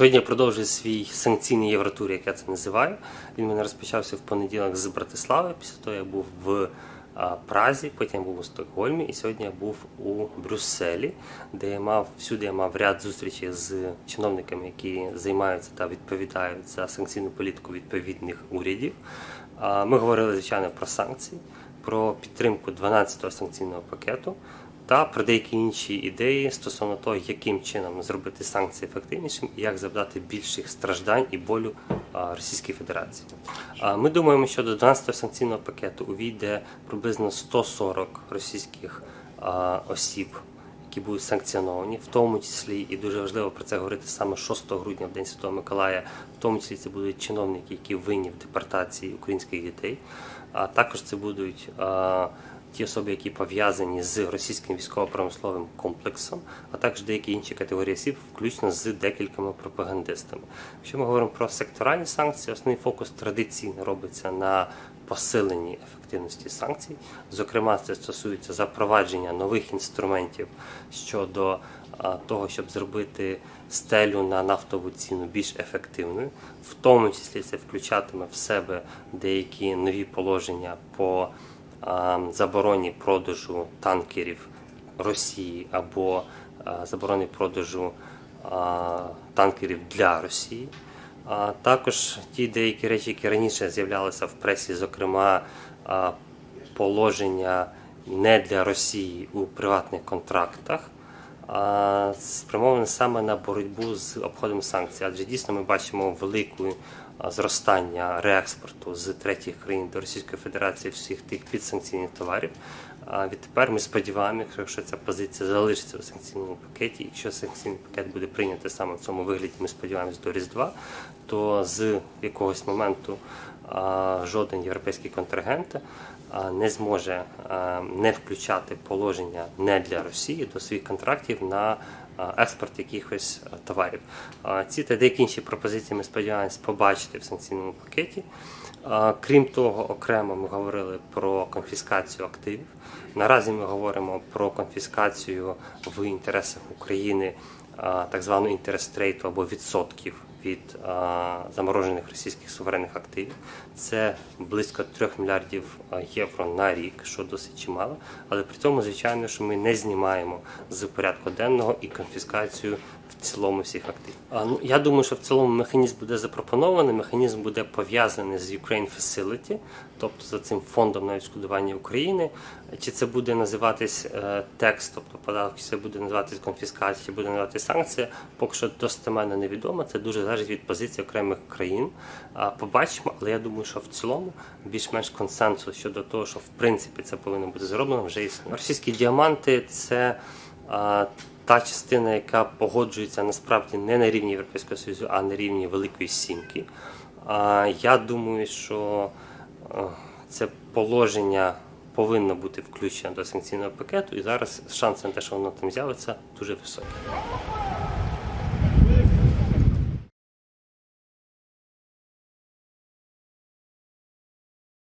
Сьогодні я продовжую свій санкційний євротур, як я це називаю. Він мене розпочався в понеділок з Братислави. Після того я був в Празі, потім був у Стокгольмі, і сьогодні я був у Брюсселі, де я мав всюди я мав ряд зустрічей з чиновниками, які займаються та відповідають за санкційну політику відповідних урядів. Ми говорили звичайно про санкції, про підтримку 12-го санкційного пакету та про деякі інші ідеї стосовно того, яким чином зробити санкції ефективнішим і як завдати більших страждань і болю Російській Федерації. Ми думаємо, що до 12-го санкційного пакету увійде приблизно 140 російських осіб. Які будуть санкціоновані, в тому числі і дуже важливо про це говорити саме 6 грудня, в День Святого Миколая, в тому числі це будуть чиновники, які винні в депортації українських дітей. А також це будуть ті особи, які пов'язані з російським військово-промисловим комплексом, а також деякі інші категорії осіб, включно з декількома пропагандистами. Якщо ми говоримо про секторальні санкції, основний фокус традиційно робиться на посиленні ефективності санкцій. Зокрема, це стосується запровадження нових інструментів щодо того, щоб зробити стелю на нафтову ціну більш ефективною, в тому числі це включатиме в себе деякі нові положення по забороні продажу танкерів Росії або забороні продажу танкерів для Росії. Також ті деякі речі, які раніше з'являлися в пресі, зокрема положення не для Росії у приватних контрактах, спрямоване саме на боротьбу з обходом санкцій. Адже дійсно ми бачимо велике зростання реекспорту з третіх країн до Російської Федерації всіх тих підсанкційних товарів. А відтепер ми сподіваємося, якщо ця позиція залишиться у санкційному пакеті, якщо санкційний пакет буде прийнятий саме в цьому вигляді, ми сподіваємось до Різдва, то з якогось моменту жоден європейський контрагент не зможе не включати положення не для Росії до своїх контрактів на експорт якихось товарів. Ці та деякі інші пропозиції ми сподіваємось побачити в санкційному пакеті. Крім того, окремо ми говорили про конфіскацію активів. Наразі ми говоримо про конфіскацію в інтересах України а, так званого інтерестрейту або відсотків від заморожених російських суверенних активів. Це близько 3 мільярдів євро на рік, що досить чимало. Але при цьому, звичайно, що ми не знімаємо з порядку денного і конфіскацію в цілому всіх активів. А, ну, я думаю, що в цілому механізм буде запропонований. Механізм буде пов'язаний з Ukraine Facility, тобто за цим фондом на відшкодування України. Чи це буде називатись е, текст, тобто податок, чи це буде називатись конфіскація, чи буде називатись санкція, поки що достеменно невідомо. Це дуже залежить від позиції окремих країн. Побачимо, але я думаю, що в цілому більш-менш консенсус щодо того, що в принципі це повинно бути зроблено, вже існує. Російські діаманти це. Та частина, яка погоджується насправді не на рівні Європейського Союзу, а на рівні Великої Сімки. Я думаю, що це положення повинно бути включено до санкційного пакету, і зараз шанси на те, що воно там з'явиться, дуже високі.